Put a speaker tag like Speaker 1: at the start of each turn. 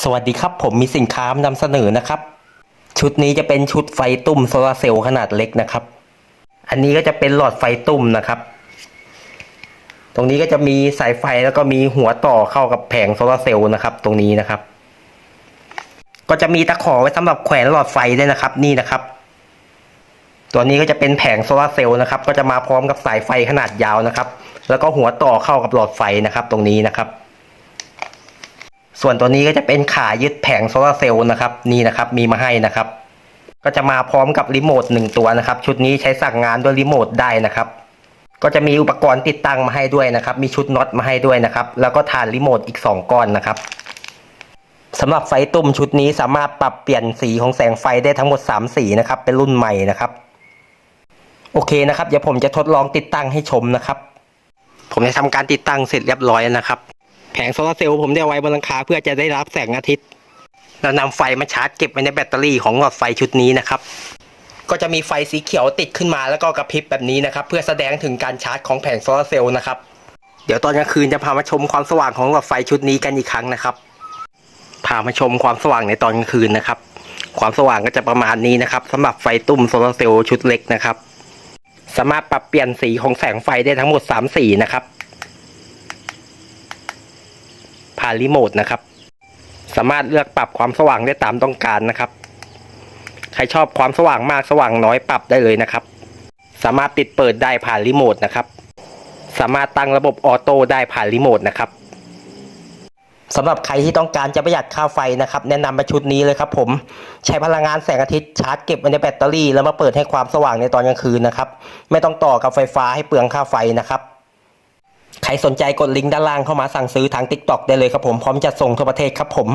Speaker 1: สวัสดีครับผมมีสินค้ามานำเสนอนะครับ ชุดนี้จะเป็นชุดไฟตุ่มโซลาเซลล์ขนาดเล็กนะครับ อันนี้ก็จะเป็นหลอดไฟตุ่มนะครับ ตรงนี้ก็จะมีสายไฟแล้วก็มีหัวต่อเข้ากับแผงโซลาเซลล์นะครับ ตรงนี้นะครับ ก็จะมีตะขอไว้สำหรับแขวนหลอดไฟด้วยนะครับ นี่นะครับ ตัวนี้ก็จะเป็นแผงโซลาเซลล์นะครับ ก็จะมาพร้อมกับสายไฟขนาดยาวนะครับ แล้วก็หัวต่อเข้ากับหลอดไฟนะครับ ตรงนี้นะครับ ส่วนตัวนี้ก็จะเป็นขายึดแผงโซลาเซลล์นะครับนี่นะครับมีมาให้นะครับ ก็จะมาพร้อมกับรีโมทหนึ่งตัวนะครับ ชุดนี้ใช้สั่งงานด้วยรีโมทได้นะครับ ก็จะมีอุปกรณ์ติดตั้งมาให้ด้วยนะครับ มีชุดน็อตมาให้ด้วยนะครับ แล้วก็ฐานรีโมทอีก 2 ก้อนนะครับสำหรับไฟตุ่มชุดนี้สามารถปรับเปลี่ยนสีของแสงไฟได้ทั้งหมด 3 สีนะครับ เป็นรุ่นใหม่นะครับ โอเคนะครับ เดี๋ยวผมจะทดลองติดตั้งให้ชมนะครับ ผมได้ทำการติดตั้งเสร็จเรียบร้อยนะครับ แผงโซลาร์เซลล์ผมได้ไว้บนหลังคาเพื่อจะได้รับแสงอาทิตย์แล้วนำไฟมาชาร์จเก็บไว้ในแบตเตอรี่ของหลอดไฟชุดนี้นะครับ ก็จะมีไฟสีเขียวติดขึ้นมาแล้วก็กระพริบแบบนี้นะครับ เพื่อแสดงถึงการชาร์จของแผงโซลาร์เซลล์นะครับ เดี๋ยวตอนกลางคืนจะพามาชมความสว่างของหลอดไฟชุดนี้กันอีกครั้งนะครับ พามาชมความสว่างในตอนกลางคืนนะครับ ความสว่างก็จะประมาณนี้นะครับสำหรับไฟตุ่มโซลาร์เซลล์ชุดเล็กนะครับ สามารถปรับเปลี่ยนสีของแสงไฟได้ทั้งหมด 3 สีนะครับ ผ่านรีโมทนะครับ สามารถเลือกปรับความสว่างได้ตามต้องการนะครับ ใครชอบความสว่างมากสว่างน้อยปรับได้เลยนะครับ สามารถปิดเปิดได้ผ่านรีโมทนะครับ สามารถตั้งระบบออโต้ได้ผ่านรีโมทนะครับสำหรับใครที่ต้องการจะประหยัดค่าไฟนะครับ แนะนำมาชุดนี้เลยครับผม ใช้พลังงานแสงอาทิตย์ชาร์จเก็บไว้ในแบตเตอรี่แล้วมาเปิดให้ความสว่างในตอนกลางคืนนะครับ ไม่ต้องต่อกับไฟฟ้าให้เปลืองค่าไฟนะครับ ใครสนใจกดลิงก์ด้านล่างเข้ามาสั่งซื้อทาง TikTok ได้เลยครับผมพร้อมจัดส่งทั่วประเทศครับผม